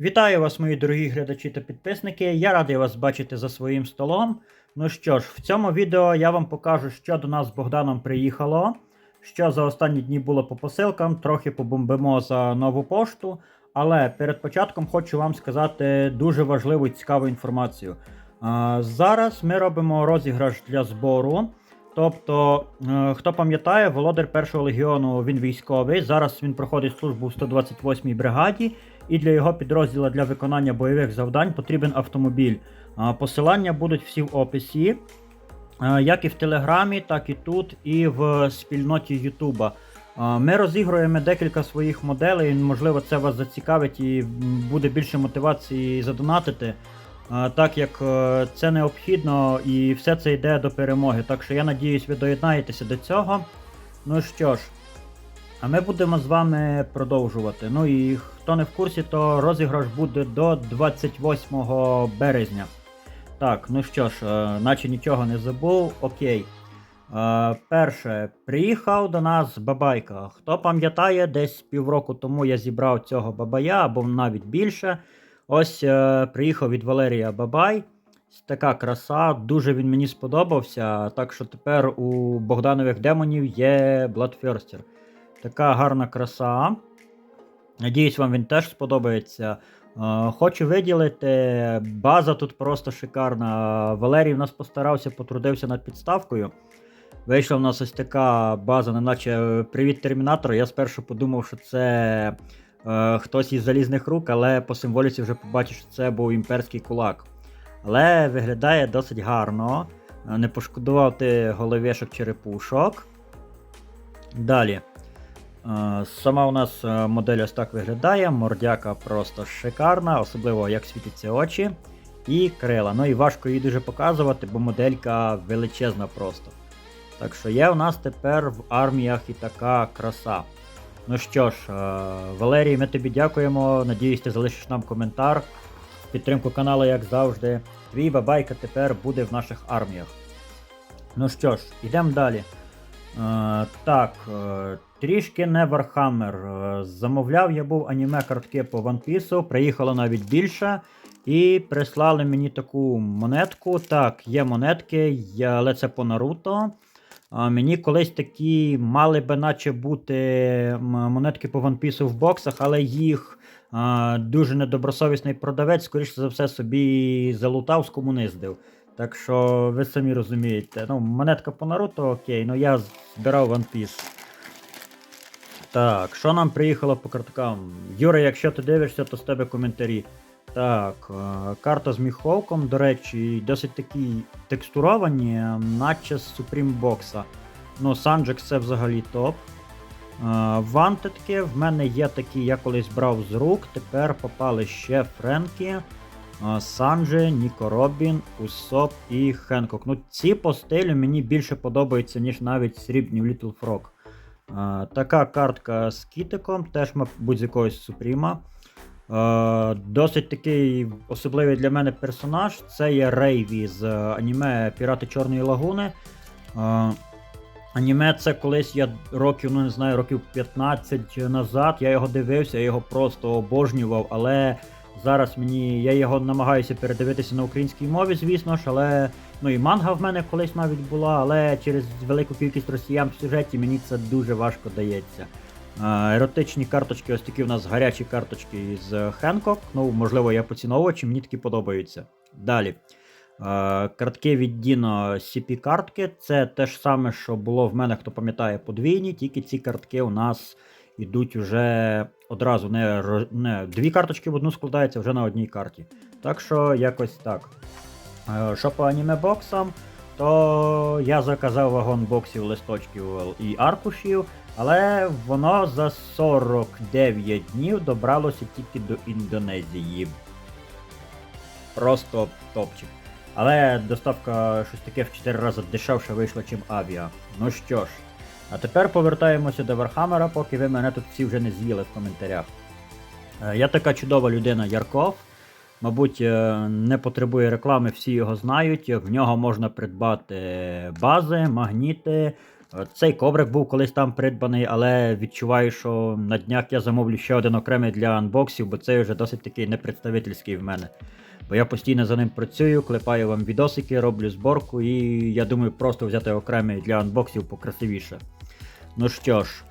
Вітаю вас, мої дорогі глядачі та підписники. Я радий вас бачити за своїм столом. Ну що ж, в цьому відео я вам покажу, що до нас з Богданом приїхало, що за останні дні було по посилкам, трохи побомбимо за нову пошту. Але перед початком хочу вам сказати дуже важливу і цікаву інформацію. Зараз ми робимо розіграш для збору. Тобто, е, хто пам'ятає, володар першого легіону він військовий. Зараз він проходить службу в 128-й бригаді, і для його підрозділу для виконання бойових завдань потрібен автомобіль. Посилання будуть всі в описі, е, як і в Телеграмі, так і тут, і в спільноті Ютуба. Ми розігруємо декілька своїх моделей. Можливо, це вас зацікавить і буде більше мотивації задонатити. Так як е, це необхідно і все це йде до перемоги. Так що я надіюсь, ви доєднаєтеся до цього. Ну що ж, а ми будемо з вами продовжувати. Ну і хто не в курсі, то розіграш буде до 28 березня. Так, ну що ж, е, наче нічого не забув. Окей. Е, перше, приїхав до нас бабайка. Хто пам'ятає, десь півроку тому я зібрав цього бабая, або навіть більше. Ось е, приїхав від Валерія Бабай. Така краса, дуже він мені сподобався. Так що тепер у Богданових демонів є Bloodthirster. Така гарна краса. Надіюсь, вам він теж сподобається. Е, Хочу виділити, база тут просто шикарна. Валерій в нас постарався, потрудився над підставкою. Вийшла в нас ось така база, неначе Привіт Термінатор. Я спершу подумав, що це е, хтось із залізних рук, але по символіці вже побачив, що це був імперський кулак. Але виглядає досить гарно. Е, Не пошкодував ти головешок черепушок. Далі. Е, Сама у нас е, модель ось так виглядає. Мордяка просто шикарна, особливо як світяться очі. І крила. Ну і важко її дуже показувати, бо моделька величезна просто. Так що є у нас тепер в арміях і така краса. Ну що ж, е, Валерій, ми тобі дякуємо. Надіюсь, ти залишиш нам коментар. Підтримку каналу, як завжди. Твій бабайка тепер буде в наших арміях. Ну що ж, йдемо далі. Е, так, трішки не Warhammer. Е, Замовляв я був аніме картки по One Piece, приїхало навіть більше. І прислали мені таку монетку. Так, є монетки, але це по Наруто. Мені колись такі мали би наче бути монетки по One Piece в боксах, але їх дуже недобросовісний продавець, скоріше за все, собі залутав, скомуниздив. Так що ви самі розумієте. Ну, монетка по Наруто, окей, ну я збирав One Piece. Так, що нам приїхало по карткам? Юра, якщо ти дивишся, то з тебе коментарі. Так, е, карта з міховком, до речі, досить такі текстуровані, наче з Supreme Box. Ну, Санджек це взагалі топ. Е, Вантедки в мене є такі, я колись брав з рук, тепер попали ще Френкі, е, Санджи, Ніко Робін, Усоп і Хенкок. Ну, ці по стилю мені більше подобаються, ніж навіть срібні в Little Frog. Така картка з кітиком, теж, мабуть, з якогось Супріма. Досить такий особливий для мене персонаж. Це є Рейві з е, аніме Пірати Чорної Лагуни. Аніме це колись я років, ну не знаю, років 15 назад. Я його дивився, я його просто обожнював, але зараз мені. Я його намагаюся передивитися на українській мові, звісно ж, але. Ну і манга в мене колись навіть була, але через велику кількість росіян в сюжеті мені це дуже важко дається. Еротичні карточки, ось такі у нас гарячі карточки з Хенкок. Ну, можливо, я поціновувач, мені такі подобаються. Далі. Картки від Dino CP картки. Це те ж саме, що було в мене, хто пам'ятає, подвійні, тільки ці картки у нас йдуть вже одразу не, не дві карточки в одну складаються вже на одній карті. Так що якось так. Е, Що по аніме боксам, то я заказав вагон боксів, листочків і аркушів, але воно за 49 днів добралося тільки до Індонезії. Просто топчик. Але доставка щось таке в 4 рази дешевше вийшла, чим авіа. Ну що ж, а тепер повертаємося до Вархаммера, поки ви мене тут всі вже не з'їли в коментарях. Е, Я така чудова людина Ярков. Мабуть, е, не потребує реклами, всі його знають. В нього можна придбати бази, магніти, Е, Цей коврик був колись там придбаний, але відчуваю, що на днях я замовлю ще один окремий для анбоксів, бо цей вже досить такий непредставительський в мене. Бо я постійно за ним працюю, клепаю вам відосики, роблю зборку, і я думаю просто взяти окремий для анбоксів покрасивіше. Ну що ж,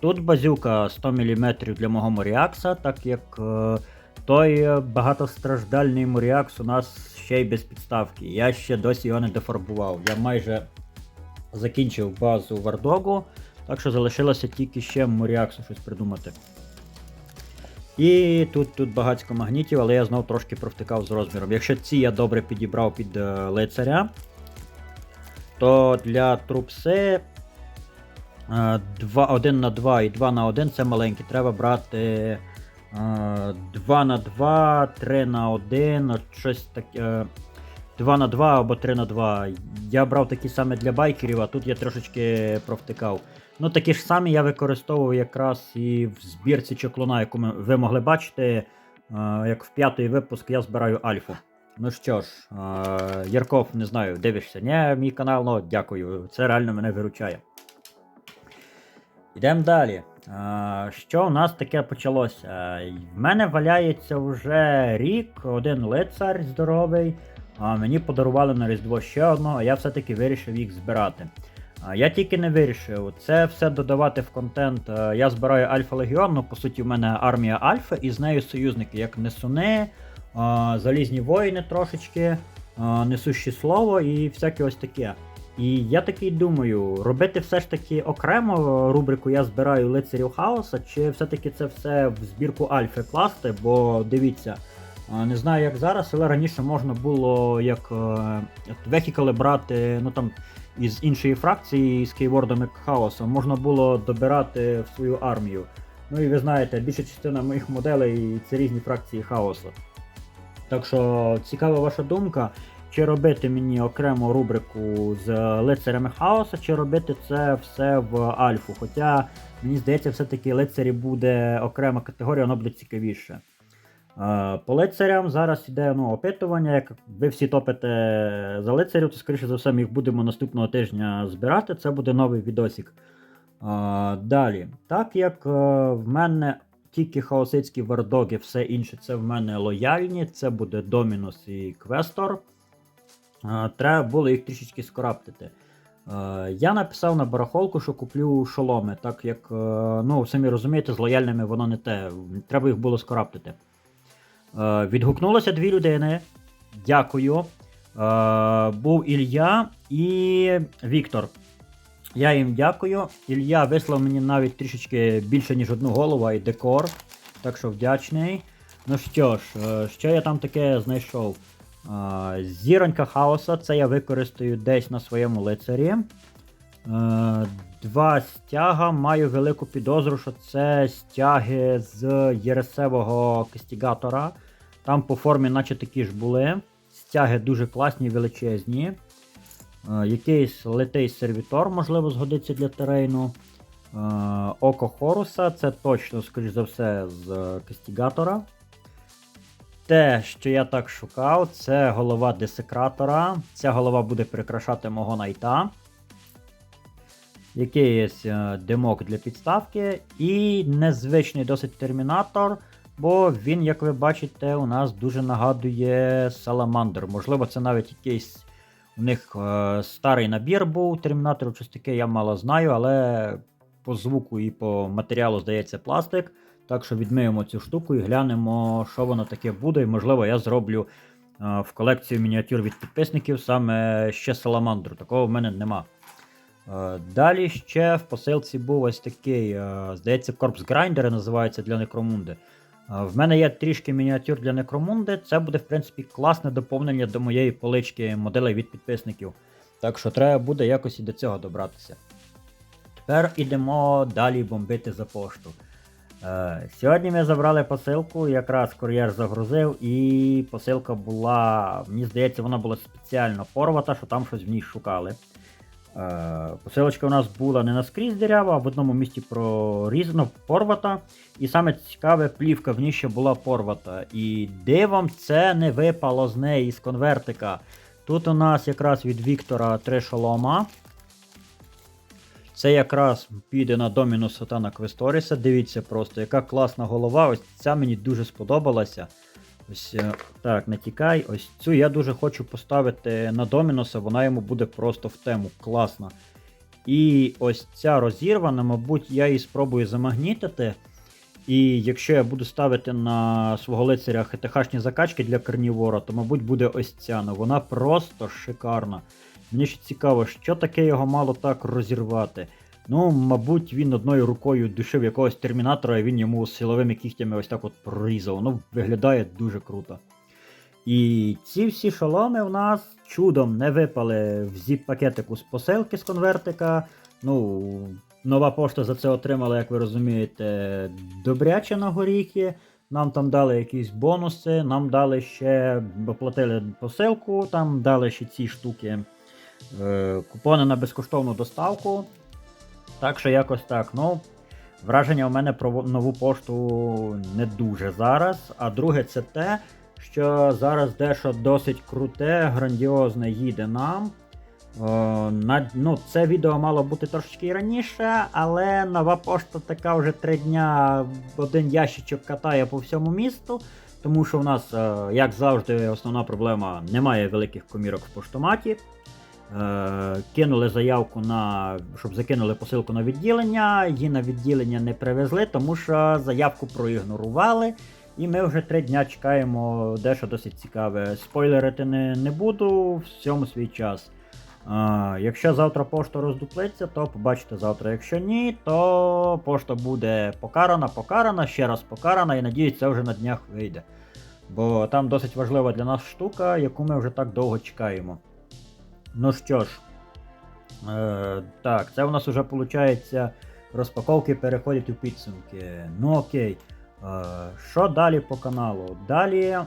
тут базюка 100 мм для мого Моріакса, так як е, той е, багатостраждальний Моріакс у нас ще й без підставки. Я ще досі його не дофарбував. Я майже закінчив базу Вардогу, так що залишилося тільки ще Моріаксу щось придумати. І тут тут багатько магнітів, але я знов трошки провтикав з розміром. Якщо ці я добре підібрав під е, лицаря, то для трупси 1 на 2 і 2 на 1 це маленькі. Треба брати е, 2 на 2, 3 на 1, щось таке. 2 на 2 або 3 на 2. Я брав такі саме для байкерів, а тут я трошечки провтикав. Ну, такі ж самі я використовував якраз і в збірці чоклуна, яку ви могли бачити, е, як в п'ятий випуск я збираю альфу. Ну що ж, е, Ярков, не знаю, дивишся, ні, мій канал, ну дякую. Це реально мене виручає. Йдемо далі. Що у нас таке почалося? В мене валяється вже рік, один лицар здоровий. Мені подарували на Різдво ще одного, а я все-таки вирішив їх збирати. Я тільки не вирішив це все додавати в контент. Я збираю Альфа Легіон, ну по суті, в мене армія Альфа, і з нею союзники, як Несуни, Залізні воїни трошечки, несущі слово і всяке ось таке. І я такий думаю, робити все ж таки окремо рубрику Я збираю лицарів хаоса, чи все-таки це все в збірку Альфи класти, бо дивіться, не знаю як зараз, але раніше можна було як е, вехікали брати ну там із іншої фракції з кейвордами хаоса, можна було добирати в свою армію. Ну і ви знаєте, більша частина моїх моделей це різні фракції хаосу. Так що цікава ваша думка. Чи робити мені окрему рубрику з лицарями хаоса, чи робити це все в альфу. Хоча, мені здається, все-таки лицарі буде окрема категорія, воно буде цікавіше. Е, По лицарям зараз йде ну, опитування. Як ви всі топите за лицарів, то скоріше за все ми їх будемо наступного тижня збирати. Це буде новий відосик. Е, Далі. Так як е, в мене тільки хаосицькі вардоги, все інше це в мене лояльні, це буде Домінус і Квестор. Треба було їх трішечки скораптити. Е, Я написав на барахолку, що куплю шоломи, так як, е, ну, самі розумієте, з лояльними воно не те. Треба їх було скораптити. Е, Відгукнулося дві людини. Дякую. Був Ілля і Віктор. Я їм дякую. Ілля вислав мені навіть трішечки більше, ніж одну голову, й декор. Так що вдячний. Ну що ж, що я там таке знайшов? Зіронька хаоса, це я використаю десь на своєму лицарі. Е, Два стяга. Маю велику підозру, що це стяги з єресевого кастігатора. Там по формі, наче такі ж були. Стяги дуже класні, величезні. Е, Якийсь литий сервітор, можливо, згодиться для терейну. Е, Око Хоруса, це точно, скоріш за все, з кастігатора. Те, що я так шукав, це голова десекратора. Ця голова буде прикрашати мого найта. Якийсь е, димок для підставки. І незвичний досить термінатор. Бо він, як ви бачите, у нас дуже нагадує Саламандр. Можливо, це навіть якийсь у них е, старий набір був термінаторів, щось таке я мало знаю, але по звуку і по матеріалу здається пластик. Так що відмиємо цю штуку і глянемо, що воно таке буде. І можливо, я зроблю е, в колекцію мініатюр від підписників саме ще Саламандру. Такого в мене нема. Е, Далі ще в посилці був ось такий, е, здається, корпус грайндера називається для Некромунди. В мене є трішки мініатюр для Некромунди. Це буде, в принципі, класне доповнення до моєї полички моделей від підписників. Так що треба буде якось і до цього добратися. Тепер ідемо далі бомбити за пошту. Е, Сьогодні ми забрали посилку, якраз кур'єр загрузив, і посилка була, мені здається, вона була спеціально порвата, що там щось в ній шукали. Е, Посилочка у нас була не наскрізь дірява, а в одному місці прорізано, порвата. І саме цікаве, плівка в ній ще була порвата. І дивом це не випало з неї з конвертика. Тут у нас якраз від Віктора три шолома. Це якраз піде на доміну Сатана Квесторіса. Дивіться просто, яка класна голова. Ось ця мені дуже сподобалася. Ось е, так, не тікай. Ось цю я дуже хочу поставити на Доміноса, вона йому буде просто в тему. Класна. І ось ця розірвана, мабуть, я її спробую замагнітити. І якщо я буду ставити на свого лицаря ХТХшні закачки для карнівора, то, мабуть, буде ось ця. Ну вона просто шикарна. Мені ще цікаво, що таке його мало так розірвати. Ну, мабуть, він одною рукою душив якогось термінатора, і він йому силовими кігтями ось так от прорізав. Ну, виглядає дуже круто. І ці всі шоломи в нас чудом не випали в зіп-пакетику з посилки з конвертика. Ну, нова пошта за це отримала, як ви розумієте, добряче на горіхи. Нам там дали якісь бонуси, нам дали ще оплатили посилку, там дали ще ці штуки. Е, купони на безкоштовну доставку. Так що якось так. Ну, враження у мене про нову пошту не дуже зараз. А друге, це те, що зараз дещо досить круте, грандіозне їде нам. О, на, ну, це відео мало бути трошечки раніше, але нова пошта така вже три дня один ящичок катає по всьому місту. Тому що в нас, е, як завжди, основна проблема немає великих комірок в поштоматі. Е, кинули заявку на щоб закинули посилку на відділення. Її на відділення не привезли, тому що заявку проігнорували. І ми вже три дня чекаємо дещо досить цікаве. Спойлерити не, не буду, всьому свій час. Е, якщо завтра пошта роздуплиться, то побачите завтра. Якщо ні, то пошта буде покарана, покарана, ще раз покарана, і надіюсь, це вже на днях вийде. Бо там досить важлива для нас штука, яку ми вже так довго чекаємо. Ну що ж, е, так, це у нас вже виходить розпаковки переходять у підсумки. Ну окей. Е, що далі по каналу? Далі е,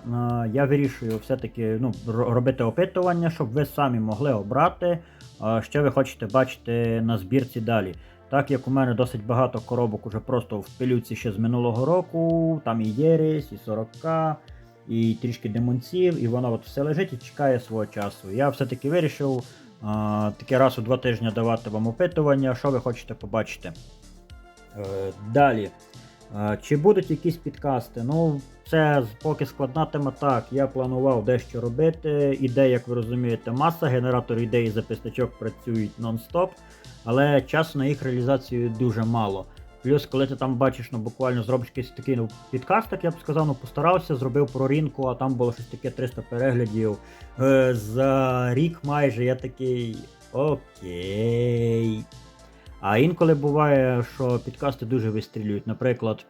я вирішую все-таки ну, робити опитування, щоб ви самі могли обрати, е, що ви хочете бачити на збірці далі. Так як у мене досить багато коробок уже просто в пилюці ще з минулого року, там і Єріс, і 40к, і трішки демонців, і воно от все лежить і чекає свого часу. Я все-таки вирішив а, таке раз у два тижні давати вам опитування, що ви хочете побачити. Е, далі. Е, чи будуть якісь підкасти? Ну, це поки складна тема. Так, я планував дещо робити. Ідей, як ви розумієте, маса. Генератори ідей і записничок працюють нон-стоп, але часу на їх реалізацію дуже мало. Плюс, коли ти там бачиш, ну буквально зробиш якийсь такий ну, підкаст, так я б сказав, ну постарався, зробив про ринку, а там було щось таке 300 переглядів. Е, за рік майже я такий. Окей. А інколи буває, що підкасти дуже вистрілюють. Наприклад,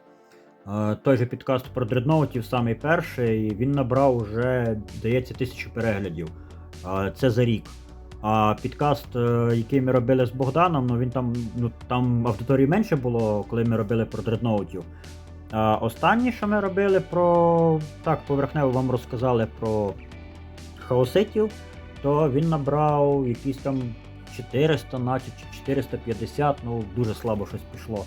е, той же підкаст про дредноутів, самий перший, він набрав уже, здається, тисячу переглядів. Е, Це за рік. А підкаст, е, який ми робили з Богданом, ну він там, ну там аудиторії менше було, коли ми робили про дредноутів. А останнє, що ми робили про. Так, поверхнево вам розказали про хаоситів, то він набрав якісь там 400, наче чи 450, ну дуже слабо щось пішло.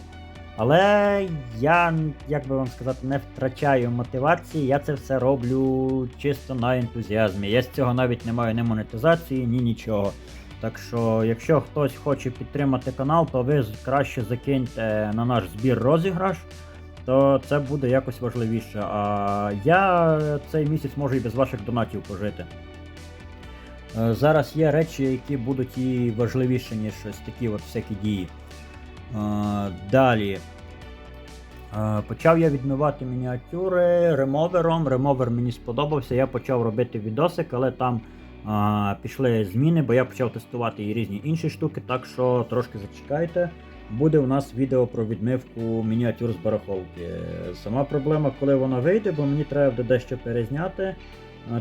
Але я, як би вам сказати, не втрачаю мотивації, я це все роблю чисто на ентузіазмі. Я з цього навіть не маю ні монетизації, ні нічого. Так що, якщо хтось хоче підтримати канал, то ви краще закиньте на наш збір розіграш, то це буде якось важливіше. А я цей місяць можу і без ваших донатів пожити. Е, Зараз є речі, які будуть і важливіші, ніж ось такі от всякі дії. Далі. Почав я відмивати мініатюри ремовером. Ремовер мені сподобався. Я почав робити відосик, але там е, пішли зміни, бо я почав тестувати і різні інші штуки, так що трошки зачекайте. Буде у нас відео про відмивку мініатюр з барахолки. Сама проблема, коли вона вийде, бо мені треба буде дещо перезняти.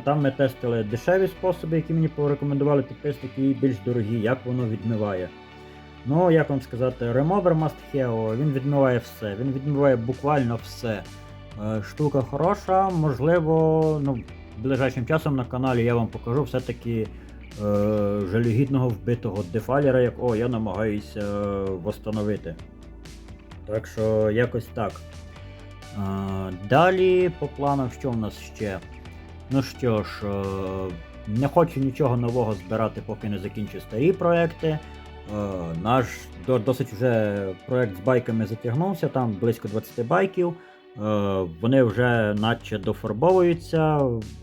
Там ми тестили дешеві способи, які мені порекомендували підписники, і більш дорогі, як воно відмиває. Ну, як вам сказати, Remover Must Have, він відмиває все, він відмиває буквально все. Е, Штука хороша, можливо, ну, ближайшим часом на каналі я вам покажу все-таки е, жалюгідного вбитого дефалера, як о, я намагаюся е, восстановити. Так що якось так. Е, далі по планам, що в нас ще? Ну що ж, е, не хочу нічого нового збирати, поки не закінчу старі проекти. Наш досить вже проект з байками затягнувся, там близько 20 байків. Е, Вони вже наче дофарбовуються.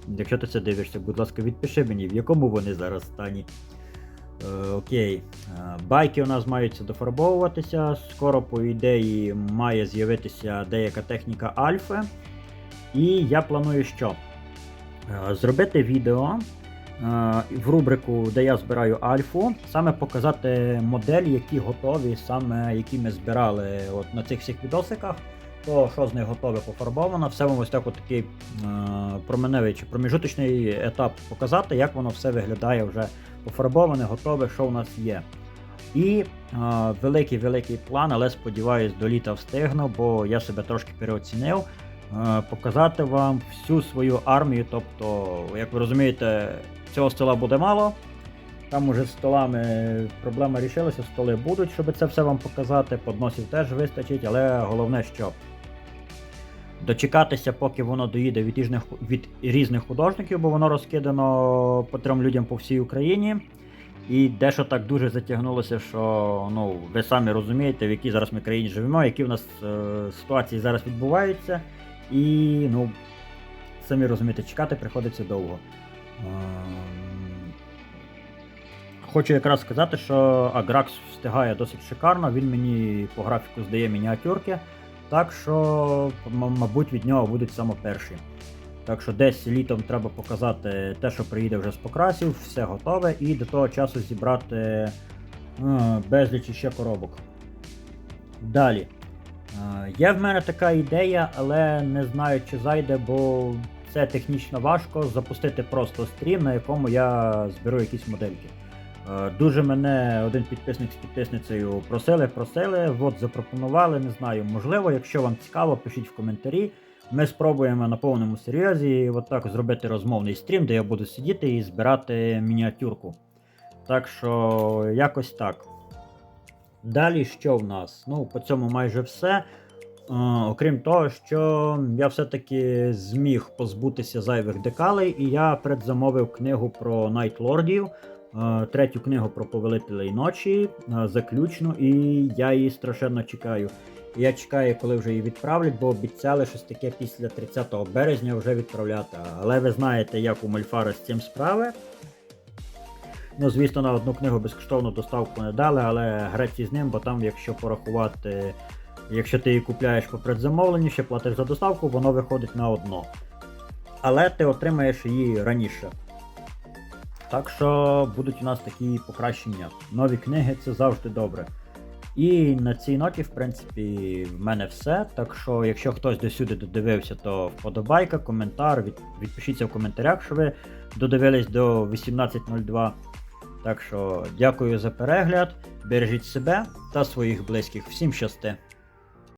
Якщо ти це дивишся, будь ласка, відпиши мені, в якому вони зараз стані. Е, Окей. Е, Байки у нас мають дофарбовуватися. Скоро, по ідеї, має з'явитися деяка техніка альфи. І я планую що? Е, Зробити відео е, в рубрику, де я збираю альфу, саме показати моделі, які готові, саме які ми збирали от на цих всіх відосиках. То, що з них готове пофарбовано, все вам ось так от такий е, променевий чи проміжуточний етап показати, як воно все виглядає вже пофарбоване, готове, що у нас є. І е, великий-великий план, але сподіваюсь, до літа встигну, бо я себе трошки переоцінив. е, Показати вам всю свою армію. Тобто, як ви розумієте, цього стола буде мало. Там уже з столами проблема рішилася, столи будуть, щоб це все вам показати. Подносів теж вистачить, але головне, що дочекатися, поки воно доїде від різних, від різних художників, бо воно розкидано по трьом людям по всій Україні. І дещо так дуже затягнулося, що ну, ви самі розумієте, в якій зараз ми країні живемо, які в нас е, ситуації зараз відбуваються. І ну, самі розумієте, чекати приходиться довго. Ем, Хочу якраз сказати, що Агракс встигає досить шикарно, він мені по графіку здає мініатюрки. Так що, мабуть, від нього будуть саме перші. Так що десь літом треба показати те, що приїде вже з покрасів, все готове, і до того часу зібрати е, безліч ще коробок. Далі. Е, Є в мене така ідея, але не знаю, чи зайде, бо це технічно важко запустити просто стрім, на якому я зберу якісь модельки. Е, Дуже мене один підписник з підписницею просили, просили, от запропонували, не знаю. Можливо, якщо вам цікаво, пишіть в коментарі. Ми спробуємо на повному серйозі от так зробити розмовний стрім, де я буду сидіти і збирати мініатюрку. Так що, якось так. Далі що в нас? Ну, по цьому майже все. Окрім того, що я все-таки зміг позбутися зайвих декалей, і я предзамовив книгу про Найтлордів, третю книгу про повелителей ночі, заключну, і я її страшенно чекаю. Я чекаю, коли вже її відправлять, бо обіцяли щось таке після 30 березня вже відправляти. Але ви знаєте, як у Мольфара з цим справи. Ну, звісно, на одну книгу безкоштовну доставку не дали, але греці з ним, бо там, якщо порахувати, якщо ти її купляєш по предзамовленню, ще платиш за доставку, воно виходить на одно. Але ти отримаєш її раніше. Так що будуть у нас такі покращення. Нові книги це завжди добре. І на цій ноті, в принципі, в мене все. Так що, якщо хтось досюди додивився, то вподобайка, коментар, від, відпишіться в коментарях, що ви додивились до 18.02. Так що дякую за перегляд, бережіть себе та своїх близьких. Всім щасти!